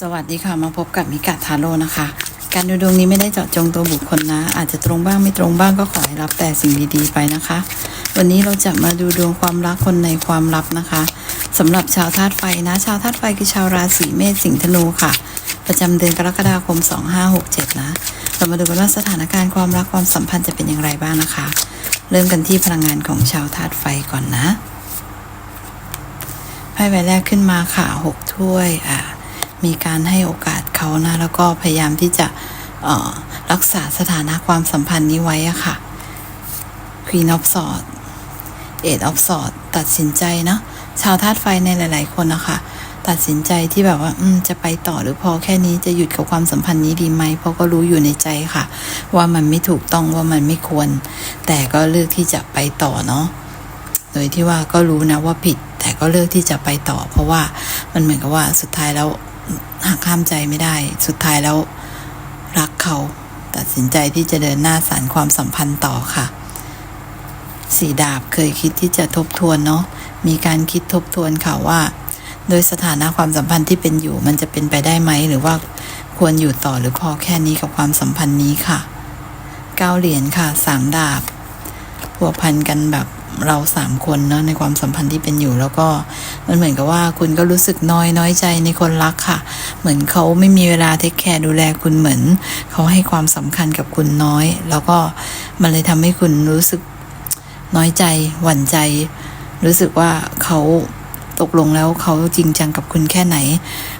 สวัสดีค่ะมาพบกับมิกาทาโร่นะคะ การดูดวงนี้ไม่ได้เจาะจงตัวบุคคลนะ อาจจะตรงบ้างไม่ตรงบ้างก็ขอให้รับแต่สิ่งดีๆไปนะคะ วันนี้เราจะมาดูดวงความรักคนในความลับนะคะสำหรับชาวธาตุไฟนะ ชาวธาตุไฟคือชาวราศีเมษสิงห์ธนูค่ะ ประจำเดือนกรกฎาคม 2567 นะ เรามาดูกันว่าสถานการณ์ความรักความสัมพันธ์จะเป็นอย่างไรบ้างนะคะ เริ่มกันที่พลังงานของชาวธาตุไฟก่อนนะไพ่ใบแรกขึ้นมาค่ะหกถ้วยอะ มีการให้โอกาสเขานะ แล้วก็พยายามที่จะรักษาสถานะความสัมพันธ์นี้ไว้อะค่ะ Queen of Swords Eight of Swords ตัดสินใจเนาะชาวธาตุไฟในหลาย ๆ คนนะคะตัดสินใจที่แบบว่าอืมจะไปต่อหรือพอแค่นี้จะหยุดกับความสัมพันธ์นี้ดีไหมเพราะก็รู้อยู่ในใจค่ะ ว่ามันไม่ถูกต้องว่ามันไม่ควร แต่ก็เลือกที่จะไปต่อเนาะโดยที่ว่าก็รู้นะว่าผิด แต่ก็เลือกที่จะไปต่อ เพราะว่ามันเหมือนกับว่าสุดท้ายแล้ว หักข้ามใจไม่ได้ สุดท้ายแล้วรักเขา ตัดสินใจที่จะเดินหน้าสารความสัมพันธ์ต่อค่ะ สีดาบเคยคิดที่จะทบทวนเนาะมีการคิดทบทวนค่ะว่า โดยสถานะความสัมพันธ์ที่เป็นอยู่มันจะเป็นไปได้ไหม หรือว่าควรอยู่ต่อหรือพอแค่นี้กับความสัมพันธ์นี้ค่ะเก้าเหรียญค่ะสามดาบพัวพันกันแบบ เราสามคนเนาะในความสัมพันธ์ที่เป็นอยู่ แล้วก็มันเหมือนกับว่าคุณก็รู้สึกน้อยน้อยใจในคนรักค่ะ เหมือนเขาไม่มีเวลาเทคแคร์ดูแลคุณเหมือนเขาให้ความสำคัญกับคุณน้อย แล้วก็มันเลยทำให้คุณรู้สึกน้อยใจหวั่นใจ รู้สึกว่าเขาตกลงแล้วเขาจริงจังกับคุณแค่ไหน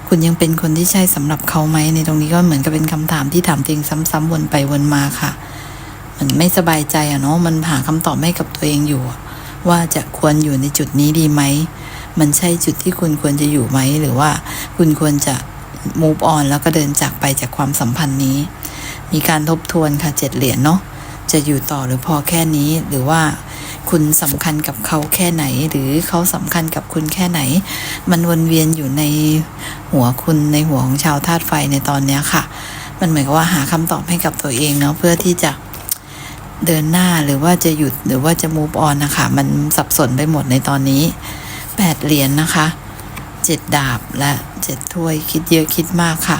คุณยังเป็นคนที่ใช่สำหรับเขาไหมในตรงนี้ก็เหมือนกับเป็นคำถามที่ถามตัวเองซ้ำๆวนไปวนมาค่ะ มันไม่สบายใจอะเนาะมันหาคำตอบให้กับตัวเองอยู่ ว่าจะควรอยู่ในจุดนี้ดีไหม มันใช่จุดที่คุณควรจะอยู่ไหม หรือว่าคุณควรจะ move on แล้วก็เดินจากไปจากความสัมพันธ์นี้ มีการทบทวนค่ะเจ็ดเหรียญเนาะจะอยู่ต่อหรือพอแค่นี้หรือว่าคุณสำคัญกับเขาแค่ไหน หรือเขาสำคัญกับคุณแค่ไหน มันวนเวียนอยู่ในหัวคุณในหัวของชาวธาตุไฟในตอนเนี้ยค่ะ มันเหมือนกับว่าหาคำตอบให้กับตัวเองเนาะเพื่อที่จะ เดินหน้าหรือว่าจะหยุดหรือว่าจะ move on นะคะ มันสับสนไปหมดในตอนนี้แปดเหรียญนนะคะเจ็ดดาบและเจ็ดถ้วยคิดเยอะคิดมากค่ะ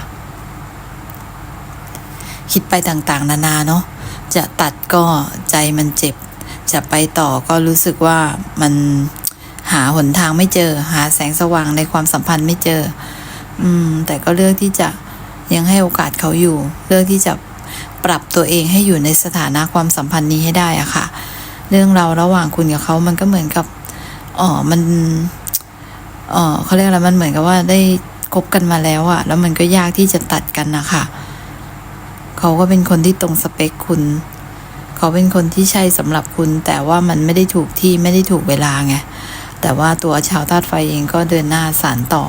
คิดไปต่างๆ นานาเนาะจะตัดก็ใจมันเจ็บ จะไปต่อก็รู้สึกว่ามันหาหนทางไม่เจอ หาแสงสว่างในความสัมพันธ์ไม่เจอ อืม แต่ก็เลือกที่จะยังให้โอกาสเขาอยู่ เลือกที่จะ ปรับตัวเองให้อยู่ในสถานะความสัมพันธ์นี้ให้ได้อะค่ะ เรื่องเราระหว่างคุณกับเขามันก็เหมือนกับอ๋อมันอ๋อเขาเรียกอะไรมันเหมือนกับว่าได้คบกันมาแล้วอะแล้วมันก็ยากที่จะตัดกันนะคะเขาก็เป็นคนที่ตรงสเปคคุณ เขาเป็นคนที่ใช่สำหรับคุณ แต่ว่ามันไม่ได้ถูกที่ไม่ได้ถูกเวลาไงแต่ว่าตัวชาวธาตุไฟเองก็เดินหน้าสารต่อ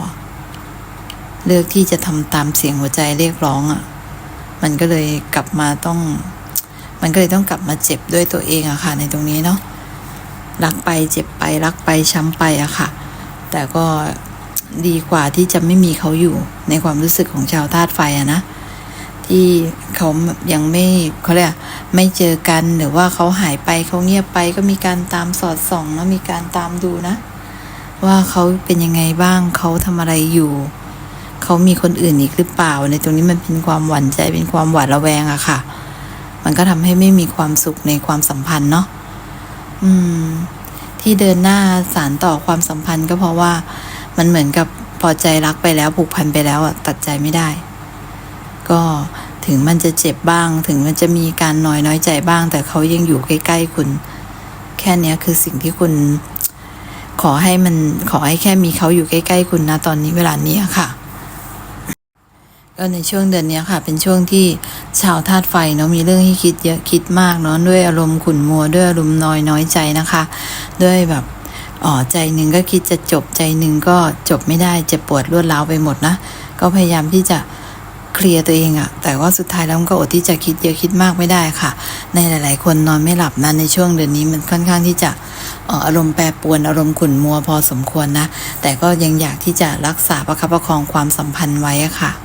เลือกที่จะทำตามเสียงหัวใจเรียกร้องอะ่ะ มันก็เลยกลับมาต้อง มันก็เลยต้องกลับมาเจ็บด้วยตัวเองอะค่ะ ในตรงนี้เนาะรักไปเจ็บไป รักไปช้ำไปอะค่ะ แต่ก็ดีกว่าที่จะไม่มีเขาอยู่ในความรู้สึกของชาวธาตุไฟอะนะที่เขายังไม่เขาเรียกไม่เจอกันหรือว่าเขาหายไปเขาเงียบไปก็มีการตามสอดส่องแล้วมีการตามดูนะ ว่าเขาเป็นยังไงบ้างเขาทำอะไรอยู่ เขามีคนอื่นอีกหรือเปล่า ในตรงนี้มันเป็นความหวั่นใจเป็นความหวาดระแวงอะค่ะ มันก็ทำให้ไม่มีความสุขในความสัมพันธ์เนาะอืม ที่เดินหน้าสารต่อความสัมพันธ์ก็เพราะว่ามันเหมือนกับพอใจรักไปแล้วผูกพันไปแล้วอะตัดใจไม่ได้ ก็ถึงมันจะเจ็บบ้าง ถึงมันจะมีการน้อยน้อยใจบ้าง แต่เขายังอยู่ใกล้ ๆ คุณ แค่นี้คือสิ่งที่คุณขอให้มันขอให้แค่มีเขาอยู่ใกล้ ๆ คุณนะตอนนี้เวลานี้ค่ะ ก็ในช่วงเดือนนี้ค่ะ เป็นช่วงที่ชาวธาตุไฟเนาะมีเรื่องให้คิดเยอะคิดมากเนาะด้วยอารมณ์ขุ่นมัวด้วยอารมณ์น้อยน้อยใจนะคะ ด้วยแบบอ๋อใจหนึ่งก็คิดจะจบใจหนึ่งก็จบไม่ได้เจ็บปวดรวดร้าวไปหมดนะก็พยายามที่จะเคลียร์ตัวเองอะแต่ว่าสุดท้ายแล้วก็อดที่จะคิดเยอะคิดมากไม่ได้ค่ะ ในหลาย ๆ คนนอนไม่หลับนะในช่วงเดือนนี้มันค่อนข้างที่จะอารมณ์แปรปรวนอารมณ์ขุ่นมัวพอสมควรนะ แต่ก็ยังอยากที่จะรักษาประคับประคองความสัมพันธ์ไว้ค่ะ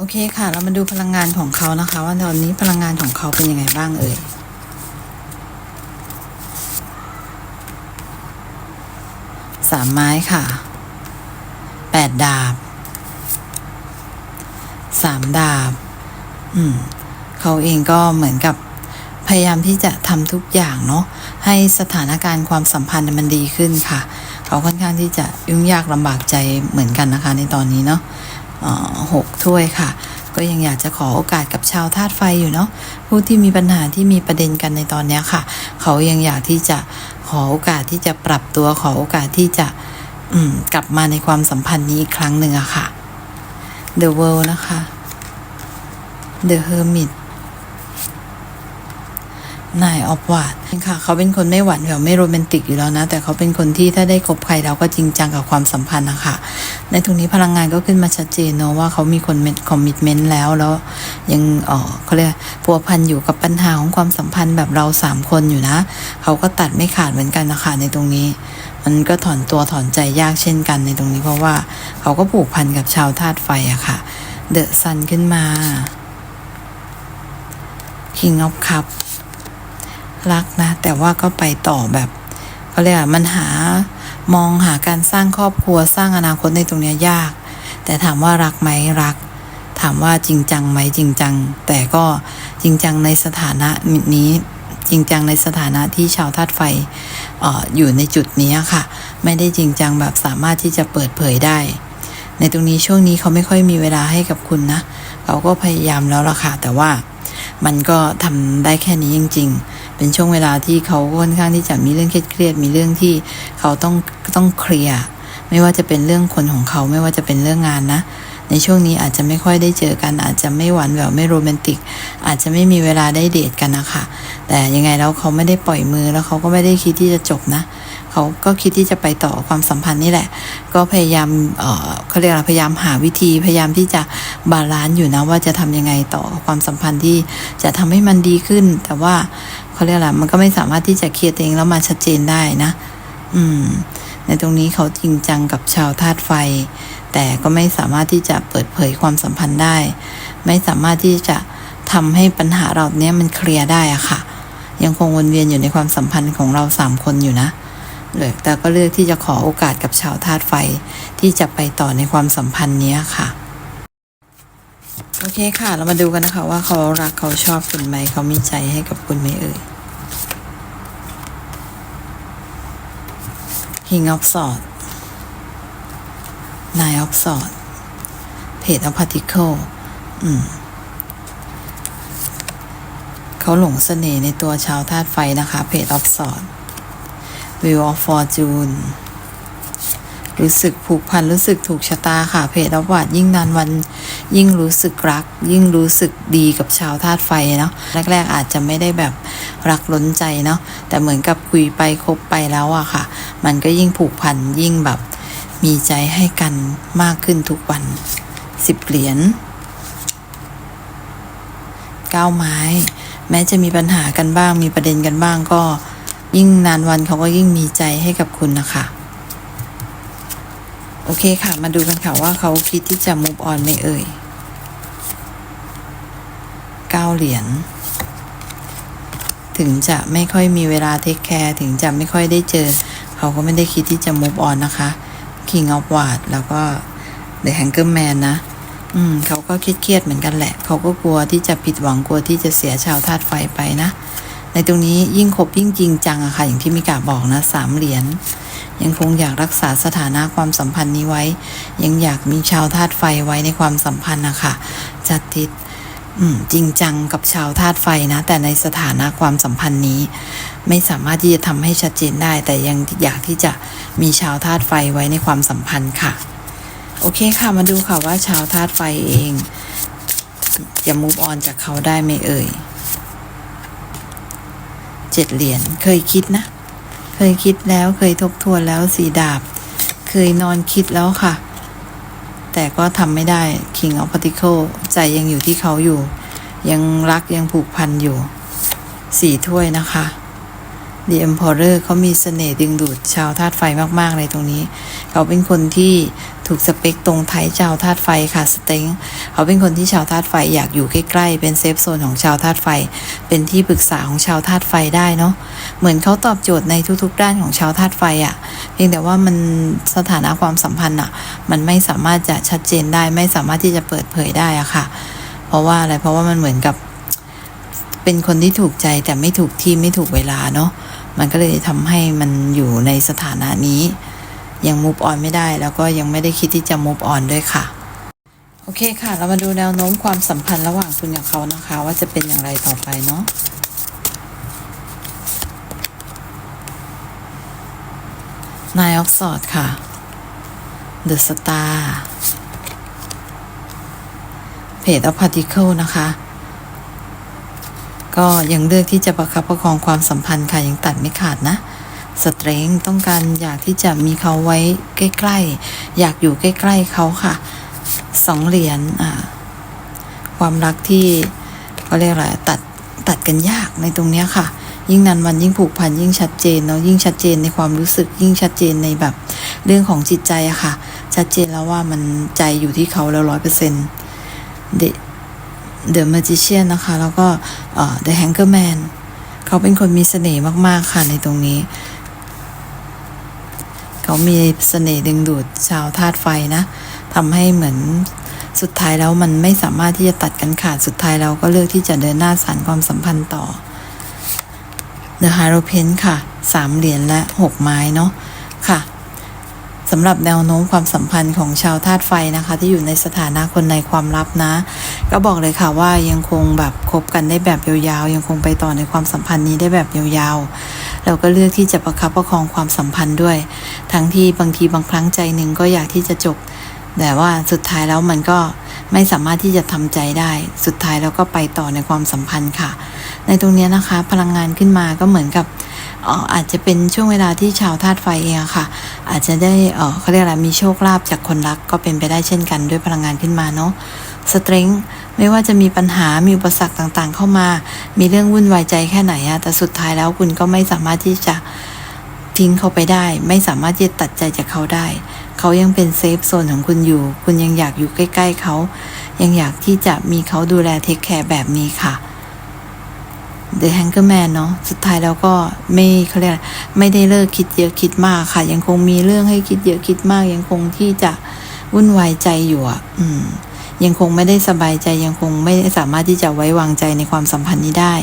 โอเคค่ะ เรามาดูพลังงานของเขานะคะ ว่าตอนนี้พลังงานของเขาเป็นยังไงบ้างเอ่ยสามไม้ค่ะแปดดาบสามดาบ อืม เขาเองก็เหมือนกับพยายามที่จะทำทุกอย่างเนาะให้สถานการณ์ความสัมพันธ์มันดีขึ้นค่ะ เขาค่อนข้างที่จะยุ่งยากลำบากใจเหมือนกันนะคะ ในตอนนี้เนาะหก วยค่ะ ก็ยังอยากจะขอโอกาสกับชาวธาตุไฟอยู่เนาะผู้ที่มีปัญหาที่มีประเด็นกันในตอนนี้ค่ะ เขายังอยากที่จะขอโอกาสที่จะปรับตัวขอโอกาสที่จะกลับมาในความสัมพันธ์นี้อีกครั้งหนึ่งอะค่ะ The World นะคะ The Hermit นายออฟวาดค่ะ เขาเป็นคนไม่หวานแหววไม่โรแมนติกอยู่แล้วนะ แต่เขาเป็นคนที่ถ้าได้คบใครแล้วก็จริงจังกับความสัมพันธ์นะคะ ในตรงนี้พลังงานก็ขึ้นมาชัดเจนเนอะว่าเขามีคนคอมมิชเมนต์แล้วแล้ว ยังเออเขาเรียกพัวพันอยู่กับปัญหาของความสัมพันธ์แบบเราสามคนอยู่นะ เขาก็ตัดไม่ขาดเหมือนกันนะคะในตรงนี้ มันก็ถอนตัวถอนใจยากเช่นกันในตรงนี้เพราะว่า เขาก็ผูกพันกับชาวธาตุไฟอะค่ะเดอะซันขึ้นมา King of Cup รักนะ แต่ว่าก็ไปต่อแบบเขาเรียกมันหามองหาการสร้างครอบครัวสร้างอนาคตในตรงเนี้ยยาก แต่ถามว่ารักไหมรัก ถามว่าจริงจังไหมจริงจัง แต่ก็จริงจังในสถานะนี้จริงจังในสถานะที่ชาวธาตุไฟอออยู่ในจุดนี้ค่ะ ไม่ได้จริงจังแบบสามารถที่จะเปิดเผยได้ ในตรงนี้ช่วงนี้เขาไม่ค่อยมีเวลาให้กับคุณนะเขาก็พยายามแล้วล่ะค่ะแต่ว่ามันก็ทำได้แค่นี้จริง ๆ เป็นช่วงเวลาที่เขาค่อนข้างที่จะมีเรื่องเครียดๆมีเรื่องที่เขาต้องต้องเคลียร์ไม่ว่าจะเป็นเรื่องคนของเขาไม่ว่าจะเป็นเรื่องงานนะ ในช่วงนี้อาจจะไม่ค่อยได้เจอกัน อาจจะไม่หวานแหววไม่โรแมนติก อาจจะไม่มีเวลาได้เดทกันนะคะแต่ยังไงแล้วเขาไม่ได้ปล่อยมือแล้วเขาก็ไม่ได้คิดที่จะจบนะ เขาก็คิดที่จะไปต่อความสัมพันธ์นี่แหละ ก็พยายามเออเขาเรียกอะไรพยายามหาวิธีพยายามที่จะบาลานซ์อยู่นะว่าจะทำยังไงต่อความสัมพันธ์ที่จะทำให้มันดีขึ้น แต่ว่าเขาเรียกอะไรมันก็ไม่สามารถที่จะเคลียร์ตัวเองแล้วมาชัดเจนได้นะ อืม ในตรงนี้เขาจริงจังกับชาวธาตุไฟ แต่ก็ไม่สามารถที่จะเปิดเผยความสัมพันธ์ได้ ไม่สามารถที่จะทำให้ปัญหาเราเนี้ยมันเคลียร์ได้อะค่ะ ยังคงวนเวียนอยู่ในความสัมพันธ์ของเราสามคนอยู่นะ เลยแต่ก็เลือกที่จะขอโอกาสกับชาวธาตุไฟที่จะไปต่อในความสัมพันธ์นี้ค่ะ โอเคค่ะ เรามาดูกันนะคะว่าเขารักเขาชอบคุณไหม เขามีใจให้กับคุณไหมเอ่ย King of Swords Nine of Swords Page of Pentacles อืมเขาหลงเสน่ห์ในตัวชาวธาตุไฟนะคะ Page of Swords Wheel of Fortune รู้สึกผูกพันรู้สึกถูกชะตาค่ะ เพจอวัดยิ่งนานวันยิ่งรู้สึกรัก ยิ่งรู้สึกดีกับชาวธาตุไฟเนาะแรก ๆ อาจจะไม่ได้แบบรักล้นใจเนาะแต่เหมือนกับคุยไปคบไปแล้วอะค่ะ มันก็ยิ่งผูกพันยิ่งแบบมีใจให้กันมากขึ้นทุกวันสิบเหรียญเก้าไม้ แม้จะมีปัญหากันบ้างมีประเด็นกันบ้างก็ ยิ่งนานวันเขาก็ยิ่งมีใจให้กับคุณนะคะโอเคค่ะ มาดูกันค่ะว่าเขาคิดที่จะ move on ไหม่เอ่ยเก้าเหรียญถึงจะไม่ค่อยมีเวลาเทคแคร์ถึงจะไม่ค่อยได้เจอ เขาก็ไม่ได้คิดที่จะ move on นะคะ King of w a r d แล้วก็ The Hanger Man นะ อืม เขาก็เครียดๆเหมือนกันแหละ เขาก็กลัวที่จะผิดหวังกลัวที่จะเสียชาวธาตุไฟไปนะ ในตรงนี้ยิ่งคบยิ่งจริงจังอะค่ะอย่างที่มิกาบอกนะสามเหรียญยังคงอยากรักษาสถานะความสัมพันธ์นี้ไว้ ยังอยากมีชาวธาตุไฟไว้ในความสัมพันธ์นะคะจัดทิศจริงจังกับชาวธาตุไฟนะ แต่ในสถานะความสัมพันธ์นี้ ไม่สามารถที่จะทำให้ชัดเจนได้ แต่ยังอยากที่จะมีชาวธาตุไฟไว้ในความสัมพันธ์ค่ะ โอเคค่ะมาดูค่ะว่าชาวธาตุไฟเอง จะ move on จากเขาได้ไหมเอ่ย จ็ดเหรียญเคยคิดนะ เคยคิดแล้วเคยทบทวนแล้วสีดาบ เคยนอนคิดแล้วค่ะ แต่ก็ทำไม่ได้ King of Particle ใจยังอยู่ที่เขาอยู่ ยังรักยังผูกพันอยู่สี่ถ้วยนะคะ The Emperor เขามีเสน่ห์ดึงดูดชาวธาตุไฟมาก ๆ เลยตรงนี้ เขาเป็นคนที่ถูกสเปคตรงไทยชาวธาตุไฟค่ะสเต็งเขาเป็นคนที่ชาวธาตุไฟอยากอยู่ใกล้ๆ เป็นเซฟโซนของชาวธาตุไฟ เป็นที่ปรึกษาของชาวธาตุไฟได้เนาะ เหมือนเขาตอบโจทย์ในทุกๆด้านของชาวธาตุไฟอะ่ะ เพียงแต่ว่ามันสถานะความสัมพันธ์อะ่ะ มันไม่สามารถจะชัดเจนได้ ไม่สามารถที่จะเปิดเผยได้อะค่ะ เพราะว่าอะไร เพราะว่ามันเหมือนกับ เป็นคนที่ถูกใจแต่ไม่ถูกที่ไม่ถูกเวลาเนาะ มันก็เลยทำให้มันอยู่ในสถานะนี้ ยังมูฟออนไม่ได้ แล้วก็ยังไม่ได้คิดที่จะมูฟออนด้วยค่ะ โอเคค่ะ เรามาดูแนวโน้มความสัมพันธ์ระหว่างคุณกับเขานะคะ ว่าจะเป็นอย่างไรต่อไปเนาะนายออกซอดค่ะ The Star เพจ of Particle นะคะ ก็ยังเลือกที่จะประคับประคองความสัมพันธ์ค่ะยังตัดไม่ขาดนะสเตรงต้องการอยากที่จะมีเขาไว้ใกล้ๆ อยากอยู่ใกล้ๆเขาค่ะสองเหรียญความรักที่เขาเรียกอะไรตัดตัดกันยากในตรงเนี้ยค่ะ ยิ่งนานวันยิ่งผูกพันยิ่งชัดเจนเนาะยิ่งชัดเจนในความรู้สึก ยิ่งชัดเจนในแบบเรื่องของจิตใจอะค่ะ ชัดเจนแล้วว่ามันใจอยู่ที่เขาแล้วร้อยเปอร์เซ็นต์เด The Magician นะคะ แล้วก็เอ่อ The Hangerman เขาเป็นคนมีเสน่ห์มากๆค่ะในตรงนี้ เขามีเสน่ห์ดึงดูดชาวธาตุไฟนะทำให้เหมือนสุดท้ายแล้วมันไม่สามารถที่จะตัดกันขาดสุดท้ายเราก็เลือกที่จะเดินหน้าสานความสัมพันธ์ต่อ The h i e r o p a n t ค่ะสามเหรียญและหกไม้เนาะค่ะ สำหรับแนวโน้มความสัมพันธ์ของชาวธาตุไฟนะคะ ที่อยู่ในสถานะคนในความลับนะ ก็บอกเลยค่ะว่ายังคงแบบคบกันได้แบบยาวๆ ยังคงไปต่อในความสัมพันธ์นี้ได้แบบยาวๆ เราก็เลือกที่จะประคับประคองความสัมพันธ์ด้วย ทั้งที่บางทีบางครั้งใจหนึ่งก็อยากที่จะจบ แต่ว่าสุดท้ายแล้วมันก็ไม่สามารถที่จะทำใจได้ สุดท้ายเราก็ไปต่อในความสัมพันธ์ค่ะ ในตรงนี้นะคะ พลังงานขึ้นมาก็เหมือนกับ อาจจะเป็นช่วงเวลาที่ชาวธาตุไฟเองค่ะ อาจจะได้เขาเรียกอะไรมีโชคลาภจากคนรักก็เป็นไปได้เช่นกันด้วยพลังงานขึ้นมาเนาะสเตริงไม่ว่าจะมีปัญหา มีอุปสรรคต่างๆ เข้ามา มีเรื่องวุ่นวายใจแค่ไหนอะแต่สุดท้ายแล้วคุณก็ไม่สามารถที่จะทิ้งเขาไปได้ ไม่สามารถที่จะตัดใจจากเขาได้ เขายังเป็นเซฟโซนของคุณอยู่ คุณยังอยากอยู่ใกล้ ๆเขา ยังอยากที่จะมีเขาดูแลเทคแคร์แบบนี้ค่ะ The Hangerman เนาะสุดท้ายแล้วก็ไม่เขาเรียกไม่ได้เลิกคิดเยอะคิดมากค่ะ ยังคงมีเรื่องให้คิดเยอะคิดมาก ยังคงที่จะวุ่นวายใจอยู่อะ อืม ยังคงไม่ได้สบายใจ ยังคงไม่สามารถที่จะไว้วางใจในความสัมพันธ์นี้ได้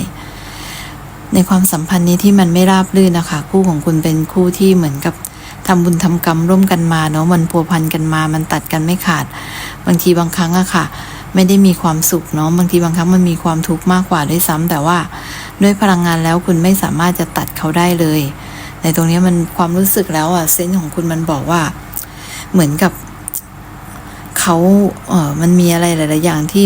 ในความสัมพันธ์นี้ที่มันไม่ราบรื่นนะคะ คู่ของคุณเป็นคู่ที่เหมือนกับทำบุญทำกรรมร่วมกันมาเนาะมันพัวพันกันมา มันตัดกันไม่ขาด บางทีบางครั้งอะค่ะ ไม่ได้มีความสุขเนาะบางทีบางครั้งมันมีความทุกข์มากกว่าด้วยซ้ำแต่ว่าด้วยพลังงานแล้วคุณไม่สามารถจะตัดเขาได้เลย ในตรงนี้มันความรู้สึกแล้วอะเซนส์ของคุณมันบอกว่า เหมือนกับเขาเออมันมีอะไรหลาย ๆ อย่างที่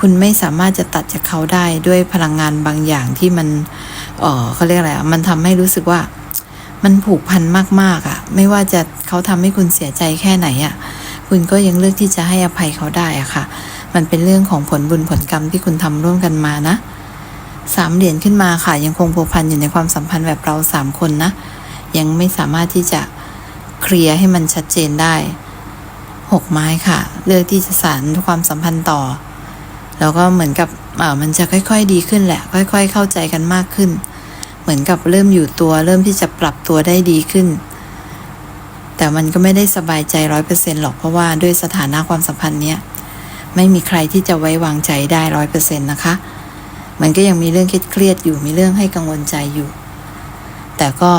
คุณไม่สามารถจะตัดจากเขาได้ด้วยพลังงานบางอย่างที่มันเออเขาเรียกอะไรอะมันทำให้รู้สึกว่ามันผูกพันมาก ๆอะไม่ว่าจะเขาทำให้คุณเสียใจแค่ไหนอะ คุณก็ยังเลือกที่จะให้อภัยเขาได้อะค่ะ มันเป็นเรื่องของผลบุญผลกรรมที่คุณทำร่วมกันมานะสามเหรียญขึ้นมาค่ะ ยังคงผูกพันอยู่ในความสัมพันธ์แบบเราสามคนนะ ยังไม่สามารถที่จะเคลียร์ให้มันชัดเจนได้หกไม้ค่ะ เลือกที่จะสานความสัมพันธ์ต่อ แล้วก็เหมือนกับมันจะค่อย ๆ ดีขึ้นแหละ ค่อย ๆ เข้าใจกันมากขึ้น เหมือนกับเริ่มอยู่ตัว เริ่มที่จะปรับตัวได้ดีขึ้น แต่มันก็ไม่ได้สบายใจร้อยเปอร์เซ็นหรอกเพราะว่าด้วยสถานะความสัมพันธ์เนี้ยไม่มีใครที่จะไว้วางใจได้ร้อยเปอร์เซ็นต์นะคะ มันก็ยังมีเรื่องเครียดอยู่มีเรื่องให้กังวลใจอยู่ แต่ก็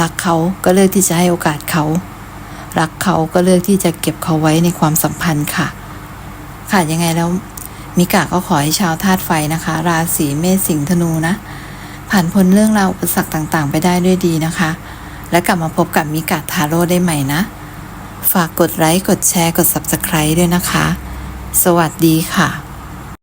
รักเขาก็เลือกที่จะให้โอกาสเขา รักเขาก็เลือกที่จะเก็บเขาไว้ในความสัมพันธ์ค่ะ ค่ะยังไงแล้วมิกาก็ขอให้ชาวธาตุไฟนะคะ ราศีเมษสิงห์ธนูนะ ผ่านพ้นเรื่องราวอุปสรรคต่างๆ ไปได้ด้วยดีนะคะ และกลับมาพบกับมิกาทาโร่ได้ใหม่นะ ฝากกดไลค์ กดแชร์ กด Subscribe ด้วยนะคะ สวัสดีค่ะ